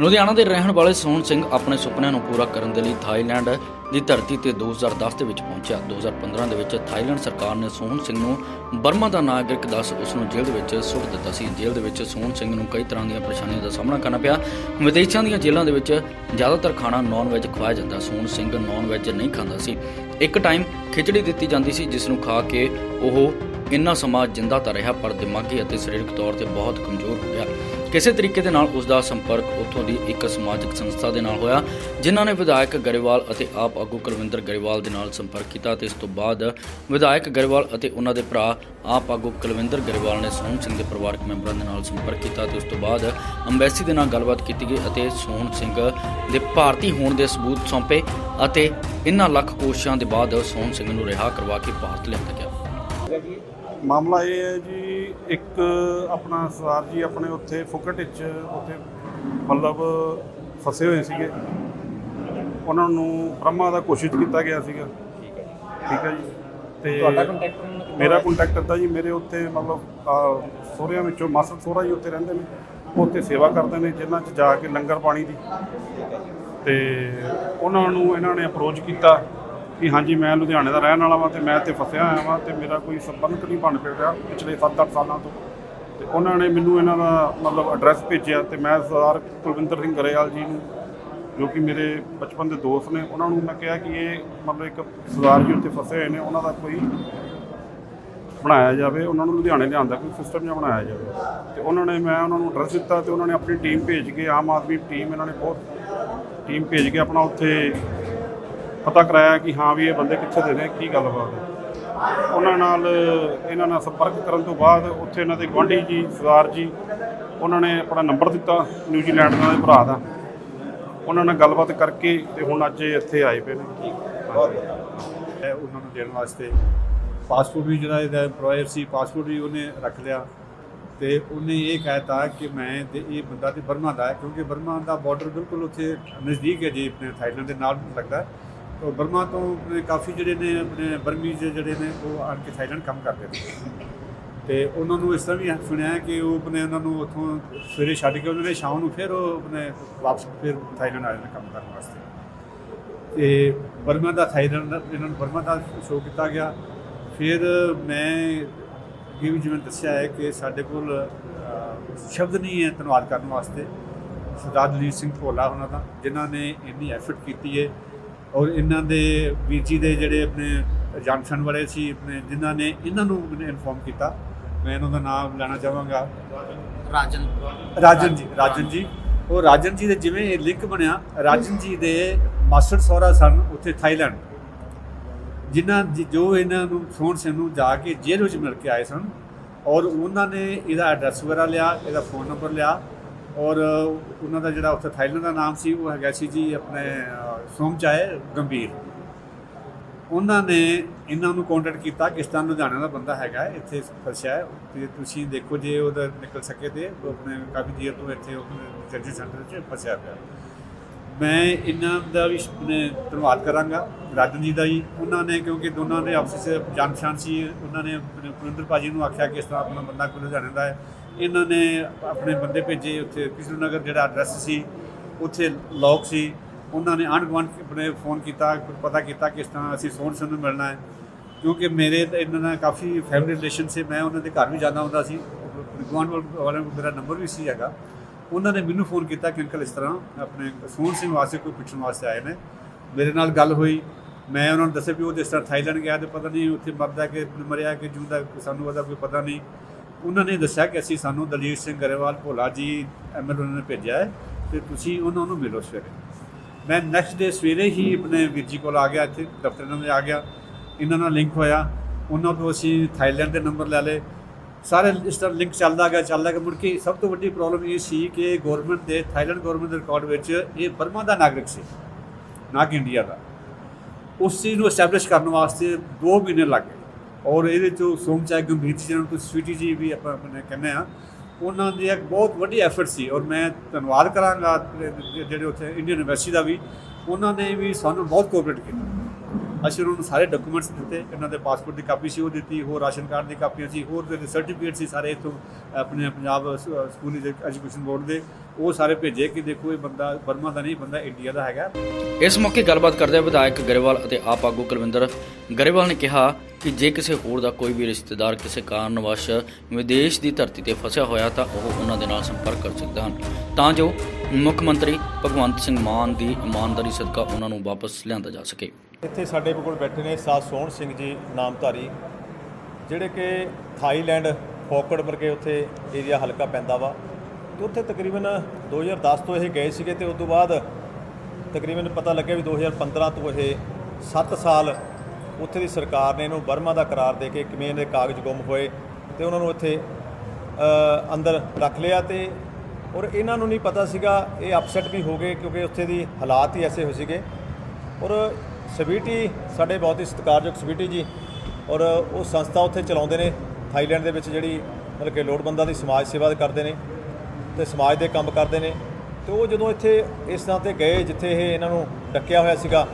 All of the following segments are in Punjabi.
ਲੁਧਿਆਣਾ ਦੇ ਰਹਿਣ ਵਾਲੇ ਸੋਹਣ ਸਿੰਘ ਆਪਣੇ ਸੁਪਨਿਆਂ ਨੂੰ ਪੂਰਾ ਕਰਨ ਦੇ ਲਈ ਥਾਈਲੈਂਡ ਦੀ ਧਰਤੀ ਤੇ 2010 ਦੇ ਵਿੱਚ ਪਹੁੰਚਿਆ। 2015 ਦੇ ਵਿੱਚ ਥਾਈਲੈਂਡ ਸਰਕਾਰ ਨੇ ਸੋਹਣ ਸਿੰਘ ਨੂੰ ਬਰਮਾ ਦਾ ਨਾਗਰਿਕ ਦੱਸ ਉਸ ਨੂੰ ਜੇਲ੍ਹ ਦੇ ਵਿੱਚ ਸੁੱਟ ਦਿੱਤਾ ਸੀ। ਜੇਲ੍ਹ ਦੇ ਵਿੱਚ ਸੋਹਣ ਸਿੰਘ ਨੂੰ ਕਈ ਤਰ੍ਹਾਂ ਦੀਆਂ ਪਰੇਸ਼ਾਨੀਆਂ ਦਾ ਸਾਹਮਣਾ ਕਰਨਾ ਪਿਆ। ਵਿਦੇਸ਼ਾਂ ਦੀਆਂ ਜੇਲ੍ਹਾਂ ਦੇ ਵਿੱਚ ਜ਼ਿਆਦਾਤਰ ਖਾਣਾ ਨਾਨ ਵੈਜ ਖਵਾਇਆ ਜਾਂਦਾ। ਸੋਹਣ ਸਿੰਘ ਨਾਨ ਵੈਜ ਨਹੀਂ ਖਾਂਦਾ ਸੀ। ਇੱਕ ਟਾਈਮ ਖਿਚੜੀ ਦਿੱਤੀ ਜਾਂਦੀ ਸੀ, ਜਿਸ ਨੂੰ ਖਾ ਕੇ ਉਹ ਇੰਨਾ ਸਮਾਂ ਜਿੰਦਾ ਤਾਂ ਰਿਹਾ, ਪਰ ਦਿਮਾਗੀ ਅਤੇ ਸਰੀਰਕ ਤੌਰ ਤੇ ਬਹੁਤ ਕਮਜ਼ੋਰ ਹੋ ਗਿਆ। ਕਿਸੇ ਤਰੀਕੇ ਦੇ ਨਾਲ ਉਸ ਦਾ ਸੰਪਰਕ ਉੱਥੋਂ ਦੀ ਇੱਕ ਸਮਾਜਿਕ ਸੰਸਥਾ ਦੇ ਨਾਲ ਹੋਇਆ, ਜਿਨ੍ਹਾਂ ਨੇ ਵਿਧਾਇਕ ਗਰੇਵਾਲ ਅਤੇ ਆਪ ਆਗੂ ਕੁਲਵਿੰਦਰ ਗਰੇਵਾਲ ਦੇ ਨਾਲ ਸੰਪਰਕ ਕੀਤਾ ਤੇ ਇਸ ਤੋਂ ਬਾਅਦ ਵਿਧਾਇਕ ਗਰੇਵਾਲ ਅਤੇ ਉਹਨਾਂ ਦੇ ਭਰਾ ਆਪ ਆਗੂ ਕੁਲਵਿੰਦਰ ਗਰੇਵਾਲ ਨੇ ਸੋਹਣ ਸਿੰਘ ਦੇ ਪਰਿਵਾਰਕ ਮੈਂਬਰਾਂ ਦੇ ਨਾਲ ਸੰਪਰਕ ਕੀਤਾ ਤੇ ਉਸ ਤੋਂ ਬਾਅਦ ਅੰਬੈਸੀ ਦੇ ਨਾਲ ਗੱਲਬਾਤ ਕੀਤੀ ਗਈ ਅਤੇ ਸੋਹਣ ਸਿੰਘ ਦੇ ਭਾਰਤੀ ਹੋਣ ਦੇ ਸਬੂਤ ਸੌਂਪੇ ਅਤੇ ਇਨ੍ਹਾਂ ਲੱਖ ਕੋਸ਼ਿਸ਼ਾਂ ਦੇ ਬਾਅਦ ਸੋਹਣ ਸਿੰਘ ਨੂੰ ਰਿਹਾ ਕਰਵਾ ਕੇ ਭਾਰਤ ਲਿਆਂਦਾ ਗਿਆ। ਮਾਮਲਾ ਇਹ ਹੈ ਜੀ ਇੱਕ ਆਪਣਾ ਸਰਦਾਰ ਜੀ ਆਪਣੇ ਉੱਥੇ ਫੁਕਟ ਵਿੱਚ ਉੱਥੇ ਮਤਲਬ ਫਸੇ ਹੋਏ ਸੀਗੇ। ਉਹਨਾਂ ਨੂੰ ਬ੍ਰਹਮਾ ਦਾ ਕੋਸ਼ਿਸ਼ ਕੀਤਾ ਗਿਆ ਸੀਗਾ। ਠੀਕ ਹੈ ਜੀ। ਤੇ ਤੁਹਾਡਾ ਕੰਟੈਕਟ ਮੇਰਾ ਕੰਟੈਕਟ ਤਾਂ ਜੀ ਮੇਰੇ ਉੱਥੇ ਮਤਲਬ ਸਹੁਰਿਆਂ ਵਿੱਚੋਂ ਮਾਸੜ ਸੋਹਰਾ ਜੀ ਉੱਥੇ ਰਹਿੰਦੇ ਨੇ। ਉਹ ਉੱਥੇ ਸੇਵਾ ਕਰਦੇ ਨੇ ਜਿਨ੍ਹਾਂ 'ਚ ਜਾ ਕੇ ਲੰਗਰ ਪਾਣੀ ਦੀ। ਤੇ ਉਹਨਾਂ ਨੂੰ ਇਹਨਾਂ ਨੇ ਅਪਰੋਚ ਕੀਤਾ। ਕਿ ਹਾਂਜੀ, ਮੈਂ ਲੁਧਿਆਣੇ ਦਾ ਰਹਿਣ ਵਾਲਾ ਵਾਂ ਤੇ ਮੈਂ ਇੱਥੇ ਫਸਿਆ ਹੋਇਆ ਵਾਂ ਤੇ ਮੇਰਾ ਕੋਈ ਸੰਬੰਧ ਨਹੀਂ ਬਣ ਰਿਹਾ ਪਿਛਲੇ 7-8 ਸਾਲਾਂ ਤੋਂ। ਤੇ ਉਹਨਾਂ ਨੇ ਮੈਨੂੰ ਇਹਨਾਂ ਦਾ ਮਤਲਬ ਐਡਰੈਸ ਭੇਜਿਆ ਤੇ ਮੈਂ ਸਰਦਾਰ ਕੁਲਵਿੰਦਰ ਸਿੰਘ ਗਰੇਵਾਲ ਜੀ ਨੂੰ, ਜੋ ਕਿ ਮੇਰੇ ਬਚਪਨ ਦੇ ਦੋਸਤ ਨੇ, ਉਹਨਾਂ ਨੂੰ ਮੈਂ ਕਿਹਾ ਕਿ ਇਹ ਮਤਲਬ ਇੱਕ ਸਰਦਾਰ ਜੀ ਉੱਥੇ ਫਸੇ ਹੋਏ ਨੇ, ਉਹਨਾਂ ਦਾ ਕੋਈ ਬਣਾਇਆ ਜਾਵੇ, ਉਹਨਾਂ ਨੂੰ ਲੁਧਿਆਣੇ ਲਿਆਉਣ ਦਾ ਕੋਈ ਸਿਸਟਮ ਜਿਹਾ ਬਣਾਇਆ ਜਾਵੇ। ਤੇ ਉਹਨਾਂ ਨੇ ਮੈਂ ਉਹਨਾਂ ਨੂੰ ਐਡਰੈਸ ਦਿੱਤਾ ਤੇ ਉਹਨਾਂ ਨੇ ਆਪਣੀ ਟੀਮ ਭੇਜ ਕੇ, ਆਮ ਆਦਮੀ ਟੀਮ ਇਹਨਾਂ ਨੇ ਬਹੁਤ ਟੀਮ ਭੇਜ ਕੇ ਆਪਣਾ ਉੱਥੇ ਪਤਾ ਕਰਾਇਆ ਕਿ ਹਾਂ ਵੀ ਇਹ ਬੰਦੇ ਕਿੱਥੇ ਦੇ ਨੇ ਕੀ ਗੱਲਬਾਤ ਹੈ? ਉਹਨਾਂ ਨਾਲ, ਇਹਨਾਂ ਨਾਲ ਸੰਪਰਕ ਕਰਨ ਤੋਂ ਬਾਅਦ ਉੱਥੇ ਇਹਨਾਂ ਦੇ ਗੁਆਂਢੀ ਜੀ, ਸਰਦਾਰ ਜੀ, ਉਹਨਾਂ ਨੇ ਆਪਣਾ ਨੰਬਰ ਦਿੱਤਾ, ਨਿਊਜ਼ੀਲੈਂਡ ਦਾ ਭਰਾ ਦਾ। ਉਹਨਾਂ ਨਾਲ ਗੱਲਬਾਤ ਕਰਕੇ ਤੇ ਹੁਣ ਅੱਜ ਇੱਥੇ ਆਏ ਪਏ ਨੇ। ਉਹਨਾਂ ਨੂੰ ਦੇਣ ਵਾਸਤੇ ਪਾਸਪੋਰਟ ਵੀ ਜਿਹੜਾ ਇਹਦਾ EMPLOYER ਸੀ ਪਾਸਪੋਰਟ ਵੀ ਉਹਨੇ ਰੱਖ ਲਿਆ। ਤੇ ਉਹਨੇ ਇਹ ਕਹਿਤਾ ਕਿ ਮੈਂ ਤੇ ਇਹ ਬੰਦਾ ਤੇ ਬਰਮਾ ਦਾ ਹੈ, ਕਿਉਂਕਿ ਬਰਮਾ ਦਾ ਬਾਰਡਰ ਬਿਲਕੁਲ ਉੱਥੇ ਨਜ਼ਦੀਕ ਹੈ ਜੀ, ਆਪਣੇ ਥਾਈਲੈਂਡ ਦੇ ਨਾਲ ਲੱਗਦਾ ਤਾਂ ਬਰਮਾ ਤੋਂ ਆਪਣੇ ਕਾਫੀ ਜਿਹੜੇ ਨੇ ਆਪਣੇ ਬਰਮੀਜ਼ ਜਿਹੜੇ ਨੇ, ਉਹ ਆਣ ਕੇ ਥਾਈਲੈਂਡ ਕੰਮ ਕਰਦੇ ਨੇ। ਤੇ ਉਹਨਾਂ ਨੂੰ ਇਸ ਤਰ੍ਹਾਂ ਵੀ ਸੁਣਿਆ ਕਿ ਉਹ ਆਪਣੇ ਉਹਨਾਂ ਨੂੰ ਉੱਥੋਂ ਸਵੇਰੇ ਛੱਡ ਕੇ ਉਹਨਾਂ ਨੇ, ਸ਼ਾਮ ਨੂੰ ਫਿਰ ਉਹ ਆਪਣੇ ਵਾਪਸ ਫਿਰ ਥਾਈਲੈਂਡ ਆ ਨੇ ਕੰਮ ਕਰਨ ਵਾਸਤੇ। ਤੇ ਬਰਮਾ ਦਾ ਥਾਈਲੈਂਡ ਦਾ- ਇਹਨਾਂ ਨੂੰ ਬਰਮਾ ਦਾ ਸ਼ੋਅ ਕੀਤਾ ਗਿਆ। ਫਿਰ ਮੈਂ ਅੱਗੇ ਵੀ ਜਿਵੇਂ ਦੱਸਿਆ ਹੈ ਕਿ ਸਾਡੇ ਕੋਲ ਸ਼ਬਦ ਨਹੀਂ ਹੈ ਧੰਨਵਾਦ ਕਰਨ ਵਾਸਤੇ। ਸਰਦਾਰ ਦਲੀਪ ਸਿੰਘ ਭੋਲਾ ਉਹਨਾਂ ਦਾ, ਜਿਨ੍ਹਾਂ ਨੇ ਇੰਨੀ ਐਫਰਟ ਕੀਤੀ ਹੈ। ਔਰ ਇਹਨਾਂ ਦੇ ਵੀਰ ਜੀ ਦੇ ਜਿਹੜੇ ਆਪਣੇ ਜੰਕਸ਼ਨ ਵਾਲੇ ਸੀ ਆਪਣੇ ਜਿਨ੍ਹਾਂ ਨੇ ਇਹਨਾਂ ਨੂੰ ਮੈਨੂੰ ਇਨਫੋਰਮ ਕੀਤਾ। ਮੈਂ ਇਹਨਾਂ ਦਾ ਨਾਮ ਲੈਣਾ ਚਾਹਾਂਗਾ। ਰਾਜਨ। ਰਾਜਨ ਜੀ ਰਾਜਨ ਜੀ। ਉਹ ਰਾਜਨ ਜੀ ਦੇ ਜਿਵੇਂ ਇਹ ਲਿੰਕ ਬਣਿਆ ਰਾਜਨ ਜੀ ਦੇ ਮਾਸਟਰ ਸਹੁਰਾ ਸਨ ਉੱਥੇ ਥਾਈਲੈਂਡ। ਜਿਨ੍ਹਾਂ ਜੋ ਇਹਨਾਂ ਨੂੰ ਸੋਹਣ ਸਿੰਘ ਨੂੰ ਜਾ ਕੇ ਜੇਲ੍ਹ ਵਿੱਚ ਮਿਲ ਕੇ ਆਏ ਸਨ। ਔਰ ਉਹਨਾਂ ਨੇ ਇਹਦਾ ਐਡਰੈਸ ਵਗੈਰਾ ਲਿਆ ਇਹਦਾ ਫੋਨ ਨੰਬਰ ਲਿਆ। ਔਰ ਉਹਨਾਂ ਦਾ ਜਿਹੜਾ ਉੱਥੇ ਥਾਈਲੈਂਡ ਦਾ ਨਾਮ ਸੀ ਉਹ ਹੈਗਾ ਸੀ ਜੀ ਆਪਣੇ ਅਹ, ਸੋਮਚਾਏ ਗੰਭੀਰ। ਉਹਨਾਂ ਨੇ ਇਹਨਾਂ ਨੂੰ ਕੰਟੈਕਟ ਕੀਤਾ ਕਿ ਤਰ੍ਹਾਂ ਲੁਧਿਆਣਾ ਦਾ ਬੰਦਾ ਹੈਗਾ ਇੱਥੇ ਫਸਿਆ ਹੈ। ਤੇ ਤੁਸੀਂ ਦੇਖੋ ਜੇ ਉਹਦਾ ਨਿਕਲ ਸਕੇ ਤੇ ਆਪਣੇ ਕਾਫੀ ਦੇਰ ਤੋਂ ਇੱਥੇ ਜੱਜੀ ਸੈਂਟਰ 'ਚ ਫਸਿਆ ਪਿਆ। ਮੈਂ ਇਹਨਾਂ ਦਾ ਵੀ ਆਪਣੇ ਧੰਨਵਾਦ ਕਰਾਂਗਾ ਰਾਜਨ ਜੀ ਦਾ ਜੀ। ਉਹਨਾਂ ਨੇ ਕਿਉਂਕਿ ਦੋਨਾਂ ਦੇ ਆਪਸ ਵਿੱਚ ਜਾਣ ਪਛਾਣ ਸੀ ਉਹਨਾਂ ਨੇ ਆਪਣੇ ਕੁਲਿੰਦਰ ਭਾਜੀ ਨੂੰ ਆਖਿਆ ਕਿ ਇਸ ਤਰ੍ਹਾਂ ਆਪਣਾ ਬੰਦਾ ਕੋਈ ਲੁਧਿਆਣੇ ਦਾ ਹੈ। ਇਹਨਾਂ ਨੇ ਆਪਣੇ ਬੰਦੇ ਭੇਜੇ, ਉੱਥੇ ਕ੍ਰਿਸ਼ਨ ਨਗਰ ਜਿਹੜਾ ਐਡਰੈਸ ਸੀ, ਉੱਥੇ ਲੋਕ ਸੀ। ਉਹਨਾਂ ਨੇ ਆਂਢ ਗੁਆਂਢ ਆਪਣੇ ਫੋਨ ਕੀਤਾ, ਪਤਾ ਕੀਤਾ ਕਿਸ ਤਰ੍ਹਾਂ ਅਸੀਂ ਸੋਹਣ ਸਿੰਘ ਨੂੰ ਮਿਲਣਾ ਹੈ। ਕਿਉਂਕਿ ਮੇਰੇ ਤੇ ਇਹਨਾਂ ਨਾਲ ਕਾਫੀ ਫੈਮਿਲੀ ਰਿਲੇਸ਼ਨ ਸੀ, ਮੈਂ ਉਹਨਾਂ ਦੇ ਘਰ ਵੀ ਜਾਂਦਾ ਹੁੰਦਾ ਸੀ। ਗੁਆਂਢ ਵਾਲਿਆਂ ਕੋਲ ਮੇਰਾ ਨੰਬਰ ਵੀ ਸੀ ਹੈਗਾ। ਉਹਨਾਂ ਨੇ ਮੈਨੂੰ ਫੋਨ ਕੀਤਾ ਕਿ ਅੰਕਲ ਇਸ ਤਰ੍ਹਾਂ ਆਪਣੇ ਸੋਹਣ ਸਿੰਘ ਵਾਸਤੇ ਕੋਈ ਪੁੱਛਣ ਵਾਸਤੇ ਆਏ ਨੇ। ਮੇਰੇ ਨਾਲ ਗੱਲ ਹੋਈ। ਮੈਂ ਉਹਨਾਂ ਨੂੰ ਦੱਸਿਆ ਵੀ ਉਹ ਜਿਸ ਤਰ੍ਹਾਂ ਥਾਈਲੈਂਡ ਗਿਆ ਤੇ ਪਤਾ ਨਹੀਂ ਉੱਥੇ ਮਰਦਾ ਕਿ ਮਰਿਆ ਕਿ ਜਿਉਂਦਾ, ਸਾਨੂੰ ਉਹਦਾ ਕੋਈ ਪਤਾ ਨਹੀਂ। ਉਹਨਾਂ ਨੇ ਦੱਸਿਆ ਕਿ ਅਸੀਂ ਸਾਨੂੰ ਦਲਜੀਤ ਸਿੰਘ ਗਰੇਵਾਲ ਭੋਲਾ ਜੀ ਐਮਐਲ ਉਹਨਾਂ ਨੇ ਭੇਜਿਆ ਹੈ ਤੇ ਤੁਸੀਂ ਉਹਨਾਂ ਨੂੰ ਮਿਲੋ ਸਵੇਰੇ। ਮੈਂ ਨੈਕਸਟ ਡੇ ਸਵੇਰੇ ਹੀ ਆਪਣੇ ਵੀਰ ਜੀ ਕੋਲ ਆ ਗਿਆ, ਇੱਥੇ ਦਫ਼ਤਰ ਨਾਲ ਆ ਗਿਆ। ਇਹਨਾਂ ਨਾਲ ਲਿੰਕ ਹੋਇਆ। ਉਹਨਾਂ ਤੋਂ ਅਸੀਂ ਥਾਈਲੈਂਡ ਦੇ ਨੰਬਰ ਲੈ ਲਏ। ਸਾਰੇ ਇਸ ਤਰ੍ਹਾਂ ਲਿੰਕ ਚੱਲਦਾ ਗਿਆ ਚੱਲਦਾ ਗਿਆ। ਮੁੜ ਕੇ ਸਭ ਤੋਂ ਵੱਡੀ ਪ੍ਰੋਬਲਮ ਇਹ ਸੀ ਕਿ ਗਵਰਨਮੈਂਟ ਦੇ, ਥਾਈਲੈਂਡ ਗਵਰਨਮੈਂਟ ਦੇ ਰਿਕਾਰਡ ਵਿੱਚ ਇਹ ਬਰਮਾ ਦਾ ਨਾਗਰਿਕ ਸੀ, ਨਾ ਕਿ ਇੰਡੀਆ ਦਾ। ਉਸ ਚੀਜ਼ ਨੂੰ ਐਸਟੈਬਲਿਸ਼ ਕਰਨ ਵਾਸਤੇ 2 ਮਹੀਨੇ ਲੱਗ ਗਏ। ਔਰ ਇਹਦੇ ਚੋਂ ਸੋਮਚਾਇ ਗੰਭੀਰ ਜੀ ਜਿਹਨਾਂ ਨੂੰ ਤੁਸੀਂ ਸਵੀਟੀ ਜੀ ਵੀ ਆਪਾਂ ਆਪਣੇ ਕਹਿੰਦੇ ਆ ਉਹਨਾਂ ਦੀ ਇੱਕ ਬਹੁਤ ਵੱਡੀ ਐਫਰਟ ਸੀ ਔਰ ਮੈਂ ਧੰਨਵਾਦ ਕਰਾਂਗਾ ਜਿਹੜੇ ਉੱਥੇ ਇੰਡੀਅਨ ਯੂਨੀਵਰਸਿਟੀ ਦਾ ਵੀ, ਉਹਨਾਂ ਨੇ ਵੀ ਸਾਨੂੰ ਬਹੁਤ ਕੋਆਪਰੇਟ ਕੀਤਾ। ਅਸੀਂ ਉਹਨਾਂ ਨੂੰ ਸਾਰੇ ਡਾਕੂਮੈਂਟਸ ਦਿੱਤੇ, ਇਹਨਾਂ ਦੇ ਪਾਸਪੋਰਟ ਦੀ ਕਾਪੀ ਸੀ, ਉਹ ਦਿੱਤੀ, ਹੋਰ ਰਾਸ਼ਨ ਕਾਰਡ ਦੀ ਕਾਪੀਆਂ ਸੀ, ਹੋਰ ਦੇ ਸਰਟੀਫਿਕੇਟ ਸੀ ਸਾਰੇ ਇੱਥੋਂ, ਆਪਣੇ ਪੰਜਾਬ ਸਕੂਲ ਐਜੂਕੇਸ਼ਨ ਬੋਰਡ ਦੇ ਉਹ ਸਾਰੇ ਭੇਜੇ ਕਿ ਦੇਖੋ ਇਹ ਬੰਦਾ ਬਰਮਾ ਦਾ ਨਹੀਂ, ਬੰਦਾ ਇੰਡੀਆ ਦਾ ਹੈਗਾ। ਇਸ ਮੌਕੇ ਗੱਲਬਾਤ ਕਰਦਿਆਂ ਵਿਧਾਇਕ ਗਰੇਵਾਲ ਅਤੇ ਆਪ ਆਗੂ ਕੁਲਵਿੰਦਰ, ਗਰੇਵਾਲ ਨੇ ਕਿਹਾ ਕਿ ਜੇ ਕਿਸੇ ਹੋਰ ਦਾ ਕੋਈ ਵੀ ਰਿਸ਼ਤੇਦਾਰ ਕਿਸੇ ਕਾਰਨ ਵਸ ਵਿਦੇਸ਼ ਦੀ ਧਰਤੀ ਤੇ ਫਸਿਆ ਹੋਇਆ ਤਾਂ ਉਹ ਉਹਨਾਂ ਦੇ ਨਾਲ ਸੰਪਰਕ ਕਰ ਸਕਦੇ ਹਨ। ਤਾਂ ਜੋ ਮੁੱਖ ਮੰਤਰੀ ਭਗਵੰਤ ਸਿੰਘ ਮਾਨ ਦੀ ਇਮਾਨਦਾਰੀ ਸਦਕਾ ਉਹਨਾਂ ਨੂੰ ਵਾਪਸ ਲਿਆਂਦਾ ਜਾ ਸਕੇ। ਇੱਥੇ ਸਾਡੇ ਕੋਲ ਬੈਠੇ ਨੇ ਸਾਧ ਸੋਹਣ ਸਿੰਘ ਜੀ ਨਾਮਧਾਰੀ, ਜਿਹੜੇ ਕਿ ਥਾਈਲੈਂਡ, ਫੋਕੜ ਵਰਗੇ ਉੱਥੇ ਏਰੀਆ ਹਲਕਾ ਪੈਂਦਾ ਵਾ। ਤੇ ਉੱਥੇ ਤਕਰੀਬਨ 2010 ਤੋਂ ਇਹ ਗਏ ਸੀਗੇ ਤੇ ਉਸ ਤੋਂ ਬਾਅਦ ਤਕਰੀਬਨ ਪਤਾ ਲੱਗਿਆ ਵੀ 2015 ਤੋਂ ਇਹ 7 ਸਾਲ ਉੱਥੇ ਦੀ ਸਰਕਾਰ ਨੇ ਇਹਨੂੰ ਬਰਮਾ ਦਾ ਕਰਾਰ ਦੇ ਕੇ ਕਿਵੇਂ ਇਹਦੇ ਕਾਗਜ਼ ਗੁੰਮ ਹੋਏ ਤੇ ਉਹਨਾਂ ਨੂੰ ਇੱਥੇ ਅੰਦਰ ਰੱਖ ਲਿਆ ਤੇ ਔਰ ਇਹਨਾਂ ਨੂੰ ਨਹੀਂ ਪਤਾ ਸੀਗਾ ਇਹ ਅਪਸੈਟ ਵੀ ਹੋ ਗਏ ਕਿਉਂਕਿ ਉੱਥੇ ਦੀ ਹਾਲਾਤ ਹੀ ਐਸੇ ਹੋ ਸੀਗੇ। ਔਰ ਸਵੀਟੀ ਸਾਡੇ ਬਹੁਤ ਹੀ ਸਤਿਕਾਰਯੋਗ ਸਵੀਟੀ ਜੀ ਔਰ ਉਹ ਸੰਸਥਾ ਉੱਥੇ ਚਲਾਉਂਦੇ ਨੇ ਥਾਈਲੈਂਡ ਦੇ ਵਿੱਚ ਜਿਹੜੀ ਮਤਲਬ ਕਿ ਲੋੜਵੰਦਾਂ ਦੀ ਸਮਾਜ ਸੇਵਾ ਕਰਦੇ ਨੇ ਤੇ ਸਮਾਜ ਦੇ ਕੰਮ ਕਰਦੇ ਨੇ ਤੇ ਉਹ ਜਦੋਂ ਇੱਥੇ ਇਸ ਥਾਂ ਤੇ ਗਏ ਜਿੱਥੇ ਇਹ ਇਹਨਾਂ ਨੂੰ ਡੱਕਿਆ ਹੋਇਆ ਸੀਗਾ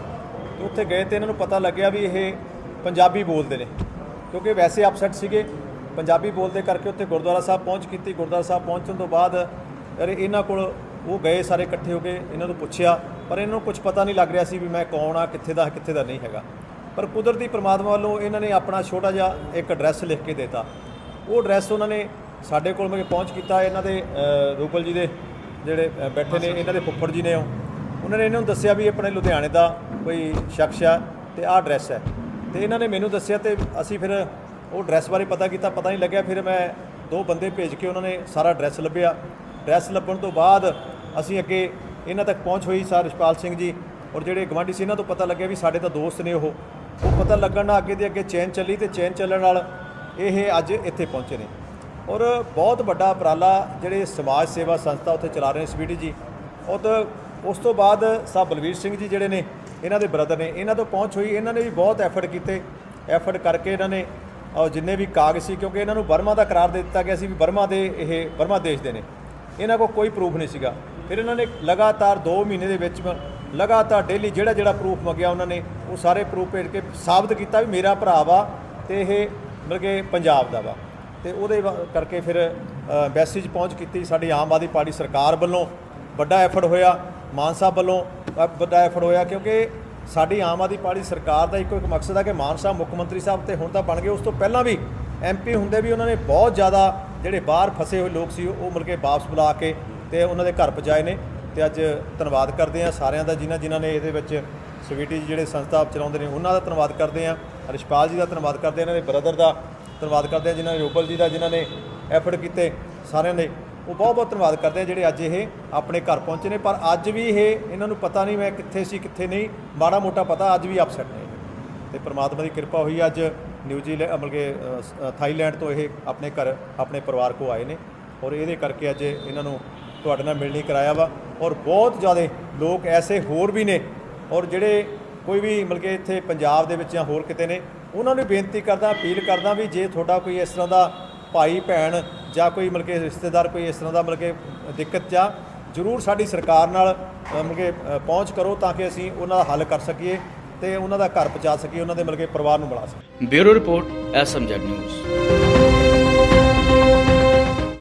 ਤੇ ਉੱਥੇ ਗਏ ਤੇ ਇਹਨਾਂ ਨੂੰ ਪਤਾ ਲੱਗਿਆ ਵੀ ਇਹ ਪੰਜਾਬੀ ਬੋਲਦੇ ਨੇ ਕਿਉਂਕਿ ਵੈਸੇ ਅਪਸੈਟ ਸੀਗੇ। ਪੰਜਾਬੀ ਬੋਲਦੇ ਕਰਕੇ ਉੱਥੇ ਗੁਰਦੁਆਰਾ ਸਾਹਿਬ ਪਹੁੰਚ ਕੀਤੀ। ਗੁਰਦੁਆਰਾ ਸਾਹਿਬ ਪਹੁੰਚਣ ਤੋਂ ਬਾਅਦ ਅਰੇ ਇਹਨਾਂ ਕੋਲ ਉਹ ਗਏ ਸਾਰੇ ਇਕੱਠੇ ਹੋ ਕੇ, ਇਹਨਾਂ ਨੂੰ ਪੁੱਛਿਆ ਪਰ ਇਹਨੂੰ ਨੂੰ ਕੁਝ ਪਤਾ ਨਹੀਂ ਲੱਗ ਰਿਹਾ ਸੀ ਵੀ ਮੈਂ ਕੌਣ ਆ, ਕਿੱਥੇ ਦਾ ਕਿੱਥੇ ਦਾ ਨਹੀਂ ਹੈਗਾ। ਪਰ ਕੁਦਰਤੀ ਪ੍ਰਮਾਤਮਾ ਵੱਲੋਂ ਇਹਨਾਂ ਨੇ ਆਪਣਾ ਛੋਟਾ ਜਿਹਾ ਇੱਕ ਐਡਰੈਸ ਲਿਖ ਕੇ ਦਿੱਤਾ। ਉਹ ਐਡਰੈਸ ਉਹਨਾਂ ਨੇ ਸਾਡੇ ਕੋਲ ਮੈਂ ਪਹੁੰਚ ਕੀਤਾ, ਇਹਨਾਂ ਦੇ ਰੂਪਲ ਜੀ ਦੇ ਜਿਹੜੇ ਬੈਠੇ ਨੇ, ਇਹਨਾਂ ਦੇ ਫੁੱਫੜ ਜੀ ਨੇ ਉਹ। ਉਹਨਾਂ ਨੇ ਇਹਨਾਂ ਨੂੰ ਦੱਸਿਆ ਵੀ ਇਹ ਆਪਣੇ ਲੁਧਿਆਣੇ ਦਾ ਕੋਈ ਸ਼ਖਸ ਆ ਤੇ ਆਹ ਐਡਰੈਸ ਹੈ। ਤੇ ਇਹਨਾਂ ਨੇ ਮੈਨੂੰ ਦੱਸਿਆ ਤੇ ਅਸੀਂ ਫਿਰ ਉਹ ਐਡਰੈਸ ਬਾਰੇ ਪਤਾ ਕੀਤਾ, ਪਤਾ ਨਹੀਂ ਲੱਗਿਆ। ਫਿਰ ਮੈਂ ਦੋ ਬੰਦੇ ਭੇਜ ਕੇ ਉਹਨਾਂ ਨੇ ਸਾਰਾ ਐਡਰੈਸ ਲੱਭਿਆ। ਐਡਰੈਸ ਲੱਭਣ ਤੋਂ ਬਾਅਦ ਅਸੀਂ ਅੱਗੇ ਇਹਨਾਂ ਤੱਕ ਪਹੁੰਚ ਹੋਈ ਸਰ ਰਿਸ਼ਪਾਲ ਸਿੰਘ ਜੀ। ਔਰ ਜਿਹੜੇ ਗਵਾਂਢੀ ਸੀ, ਇਹਨਾਂ ਤੋਂ ਪਤਾ ਲੱਗਿਆ ਵੀ ਸਾਡੇ ਤਾਂ ਦੋਸਤ ਨੇ ਉਹ। ਉਹ ਪਤਾ ਲੱਗਣ ਨਾਲ ਅੱਗੇ ਦੇ ਅੱਗੇ ਚੈਨ ਚੱਲੀ ਤੇ ਚੈਨ ਚੱਲਣ ਨਾਲ ਇਹ ਅੱਜ ਇੱਥੇ ਪਹੁੰਚੇ ਨੇ। ਔਰ ਬਹੁਤ ਵੱਡਾ ਉਪਰਾਲਾ ਜਿਹੜੇ ਸਮਾਜ ਸੇਵਾ ਸੰਸਥਾ ਉੱਥੇ ਚਲਾ ਰਹੇ ਨੇ ਸਵੀਟੀ ਜੀ। ਉਹ ਤਾਂ ਉਸ ਤੋਂ ਬਾਅਦ ਸਾਹਿਬ ਬਲਵੀਰ ਸਿੰਘ ਜੀ ਜਿਹੜੇ ਨੇ, ਇਹਨਾਂ ਦੇ ਬ੍ਰਦਰ ਨੇ, ਇਹਨਾਂ ਤੋਂ ਪਹੁੰਚ ਹੋਈ, ਇਹਨਾਂ ਨੇ ਵੀ ਬਹੁਤ ਐਫਰਟ ਕੀਤੇ। ਐਫਰਟ ਕਰਕੇ ਇਹਨਾਂ ਨੇ, ਔਰ ਜਿੰਨੇ ਵੀ ਕਾਗਜ਼ ਸੀ, ਕਿਉਂਕਿ ਇਹਨਾਂ ਨੂੰ ਬਰਮਾ ਦਾ ਕਰਾਰ ਦੇ ਦਿੱਤਾ ਗਿਆ ਸੀ ਵੀ ਬਰਮਾ ਦੇ ਇਹ ਬਰਮਾ ਦੇਸ਼ ਦੇ ਨੇ। ਇਹਨਾਂ ਕੋਲ ਕੋਈ ਪ੍ਰੂਫ ਨਹੀਂ ਸੀਗਾ। ਫਿਰ ਇਹਨਾਂ ਨੇ ਲਗਾਤਾਰ 2 ਮਹੀਨੇ ਦੇ ਵਿੱਚ ਲਗਾਤਾਰ ਡੇਲੀ ਜਿਹੜਾ ਜਿਹੜਾ ਪ੍ਰੂਫ ਮੰਗਿਆ ਉਹਨਾਂ ਨੇ, ਉਹ ਸਾਰੇ ਪ੍ਰੂਫ ਭੇਜ ਕੇ ਸਾਬਤ ਕੀਤਾ ਵੀ ਮੇਰਾ ਭਰਾ ਵਾ ਤੇ ਇਹ ਮਤਲਬ ਕਿ ਪੰਜਾਬ ਦਾ ਵਾ। ਤੇ ਉਹਦੇ ਵਾ- ਕਰਕੇ ਫਿਰ ਐਮਬੈਸੀ 'ਚ ਪਹੁੰਚ ਕੀਤੀ ਸਾਡੀ ਆਮ ਆਦਮੀ ਪਾਰਟੀ ਸਰਕਾਰ ਵੱਲੋਂ। ਵੱਡਾ ਐਫਰਟ ਹੋਇਆ, ਮਾਨ ਸਾਹਿਬ ਵੱਲੋਂ ਵੱਡਾ ਐਫਰਟ ਹੋਇਆ ਕਿਉਂਕਿ ਸਾਡੀ ਆਮ ਆਦਮੀ ਪਾਰਟੀ ਸਰਕਾਰ ਦਾ ਇੱਕੋ ਇੱਕ ਮਕਸਦ ਹੈ ਕਿ ਮਾਨ ਸਾਹਿਬ, ਮੁੱਖ ਮੰਤਰੀ ਸਾਹਿਬ ਤੇ ਹੁਣ ਤਾਂ ਬਣ ਗਏ। ਉਸ ਤੋਂ ਪਹਿਲਾਂ ਵੀ ਐਮਪੀ ਹੁੰਦੇ ਵੀ ਉਹਨਾਂ ਨੇ ਬਹੁਤ ਜ਼ਿਆਦਾ ਜਿਹੜੇ ਬਾਹਰ ਫਸੇ ਹੋਏ ਲੋਕ ਸੀ, ਉਹ ਮਿਲ ਕੇ ਵਾਪਸ ਬੁਲਾ ਕੇ ਤੇ ਉਹਨਾਂ ਦੇ ਘਰ ਪਹੁੰਚਾਏ ਨੇ ਤੇ ਅੱਜ ਧੰਨਵਾਦ ਕਰਦੇ ਆ ਸਾਰਿਆਂ ਦਾ ਜਿਨ੍ਹਾਂ ਜਿਨ੍ਹਾਂ ਨੇ ਇਹਦੇ ਵਿੱਚ ਸਵੀਟੀ ਜੀ ਜਿਹੜੇ ਸੰਸਥਾ ਚਲਾਉਂਦੇ ਨੇ ਉਹਨਾਂ ਦਾ ਧੰਨਵਾਦ ਕਰਦੇ ਆ ਰਿਸ਼ਪਾਲ ਜੀ ਦਾ ਧੰਨਵਾਦ ਕਰਦੇ ਆ ਇਹਨਾਂ ਦੇ ਬ੍ਰਦਰ ਦਾ ਧੰਨਵਾਦ ਕਰਦੇ ਆ ਜਿਨ੍ਹਾਂ ਨੇ ਰੂਪਲ ਜੀ ਦਾ, ਜਿਨ੍ਹਾਂ ਨੇ ਐਫਰਟ ਕੀਤੇ, ਸਾਰਿਆਂ ਦੇ, ਉਹ ਬਹੁਤ ਬਹੁਤ ਧੰਨਵਾਦ ਕਰਦੇ ਆ ਜਿਹੜੇ ਅੱਜ ਇਹ ਆਪਣੇ ਘਰ ਪਹੁੰਚੇ ਨੇ, ਪਰ ਅੱਜ ਵੀ ਇਹ ਇਹਨਾਂ ਨੂੰ ਪਤਾ ਨਹੀਂ ਮੈਂ ਕਿੱਥੇ ਸੀ, ਕਿੱਥੇ ਨਹੀਂ, ਮਾੜਾ ਮੋਟਾ ਪਤਾ ਅੱਜ ਵੀ ਅਪਸੈਟ ਨੇ। ਤੇ ਪ੍ਰਮਾਤਮਾ ਦੀ ਕਿਰਪਾ ਹੋਈ ਅੱਜ ਨਿਊਜ਼ੀਲੈਂਡ ਅਮਲ ਕੇ ਸ- ਥਾਈਲੈਂਡ ਤੋਂ ਇਹ ਆਪਣੇ ਘਰ, ਆਪਣੇ ਪਰਿਵਾਰ ਕੋ ਆਏ ਨੇ ਔਰ ਇਹਦੇ ਕਰਕੇ ਅੱਜ ਇਹਨਾਂ ਨੂੰ ਤੁਹਾਡੇ ਨਾਲ ਮਿਲਣੀ ਕਰਾਇਆ ਵਾ ਔਰ ਬਹੁਤ ਜ਼ਿਆਦਾ ਲੋਕ ਐਸੇ ਹੋਰ ਵੀ ਨੇ ਔਰ ਜਿਹੜੇ ਕੋਈ ਵੀ ਮਤਲਬ ਕਿ ਇੱਥੇ ਪੰਜਾਬ ਦੇ ਵਿੱਚ ਜਾਂ ਹੋਰ ਕਿਤੇ ਨੇ ਉਹਨਾਂ ਨੂੰ ਬੇਨਤੀ ਕਰਦਾ ਅਪੀਲ ਕਰਦਾ ਵੀ ਜੇ ਤੁਹਾਡਾ ਕੋਈ ਇਸ ਤਰ੍ਹਾਂ ਦਾ ਭਾਈ ਭੈਣ ਜਾਂ ਕੋਈ ਮਤਲਬ ਕਿ ਰਿਸ਼ਤੇਦਾਰ ਕੋਈ ਇਸ ਤਰ੍ਹਾਂ ਦਾ ਮਤਲਬ ਕਿ ਦਿੱਕਤ ਜਾਂ ਜ਼ਰੂਰ ਸਾਡੀ ਸਰਕਾਰ ਨਾਲ ਅ, ਮਤਲਬ ਕਿ ਪਹੁੰਚ ਕਰੋ ਤਾਂ ਕਿ ਅਸੀਂ ਉਹਨਾਂ ਦਾ ਹੱਲ ਕਰ ਸਕੀਏ ਤੇ ਉਹਨਾਂ ਦਾ ਘਰ ਪਹੁੰਚਾ ਸਕੀਏ ਉਹਨਾਂ ਦੇ ਮਤਲਬ ਕਿ ਪਰਿਵਾਰ ਨੂੰ ਬੁਲਾ ਸਕੀਏ। Bureau report SMZ news.